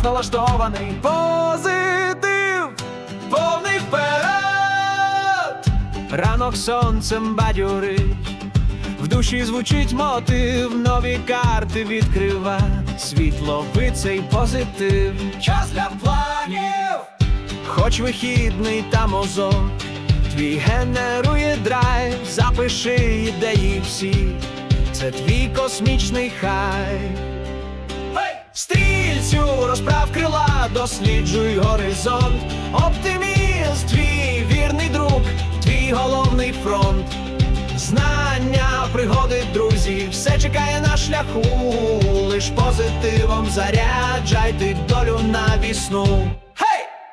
нас налаштований позитив, повний вперед. Ранок сонцем бадьорить, в душі звучить мотив, нові карти відкрива, світло цей позитив, час для планів, хоч вихідний та мозок, твій генерує драйв, запиши ідеї всі, це твій космічний хай. Стрільцю розправ крила, досліджуй горизонт, оптиміст, твій вірний друг, твій головний фронт. Знання, пригоди, друзі, все чекає на шляху. Лиш позитивом заряджай ти долю на вісну.